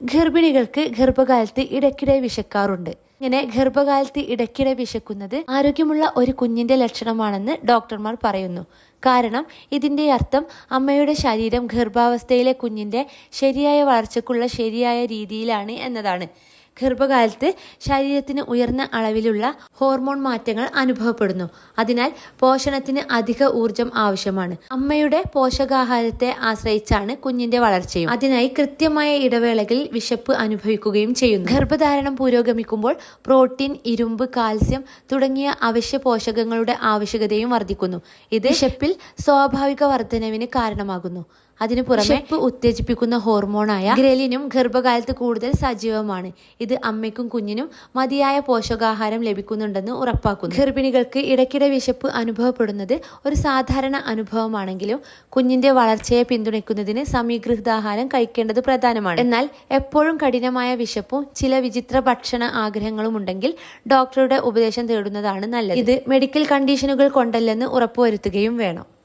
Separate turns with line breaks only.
ഗർഭിണികൾക്ക് ഗർഭകാലത്ത് ഇടയ്ക്കിടെ വിശക്കാറുണ്ട്. ഇങ്ങനെ ഗർഭകാലത്ത് ഇടയ്ക്കിടെ വിശക്കുന്നത് ആരോഗ്യമുള്ള ഒരു കുഞ്ഞിന്റെ ലക്ഷണമാണെന്ന് ഡോക്ടർമാർ പറയുന്നു. കാരണം ഇതിന്റെ അർത്ഥം അമ്മയുടെ ശരീരം ഗർഭാവസ്ഥയിലെ കുഞ്ഞിന്റെ ശരിയായ വളർച്ചയ്ക്കുള്ള ശരിയായ രീതിയിലാണ് എന്നതാണ്. ഗർഭകാലത്ത് ശരീരത്തിന് ഉയർന്ന അളവിലുള്ള ഹോർമോൺ മാറ്റങ്ങൾ അനുഭവപ്പെടുന്നു. അതിനാൽ പോഷണത്തിന് അധിക ഊർജം ആവശ്യമാണ്. അമ്മയുടെ പോഷകാഹാരത്തെ ആശ്രയിച്ചാണ് കുഞ്ഞിന്റെ വളർച്ചയും. അതിനായി കൃത്യമായ ഇടവേളകളിൽ വിശപ്പ് അനുഭവിക്കുകയും ചെയ്യുന്നു. ഗർഭധാരണം പുരോഗമിക്കുമ്പോൾ പ്രോട്ടീൻ ഇരുമ്പ് കാൽസ്യം തുടങ്ങിയ അവശ്യ പോഷകങ്ങളുടെ ആവശ്യകതയും വർദ്ധിക്കുന്നു. ഇത് വിശപ്പിൽ സ്വാഭാവിക വർധനവിന് കാരണമാകുന്നു. അതിനു പുറമെ ഉത്തേജിപ്പിക്കുന്ന ഹോർമോണായ ഗ്രലിനും ഗർഭകാലത്ത് കൂടുതൽ സജീവമാണ്. ഇത് അമ്മയ്ക്കും കുഞ്ഞിനും മതിയായ പോഷകാഹാരം ലഭിക്കുന്നുണ്ടെന്ന് ഉറപ്പാക്കുന്നു. ഗർഭിണികൾക്ക് ഇടയ്ക്കിടെ വിശപ്പ് അനുഭവപ്പെടുന്നത് ഒരു സാധാരണ അനുഭവമാണെങ്കിലും കുഞ്ഞിന്റെ വളർച്ചയെ പിന്തുണയ്ക്കുന്നതിന് സമീകൃതാഹാരം കഴിക്കേണ്ടത് പ്രധാനമാണ്. എന്നാൽ എപ്പോഴും കഠിനമായ വിശപ്പും ചില വിചിത്ര ഭക്ഷണ ആഗ്രഹങ്ങളും ഉണ്ടെങ്കിൽ ഡോക്ടറുടെ ഉപദേശം തേടുന്നതാണ് നല്ലത്. ഇത് മെഡിക്കൽ കണ്ടീഷനുകൾ കൊണ്ടല്ലെന്ന് ഉറപ്പുവരുത്തുകയും വേണം.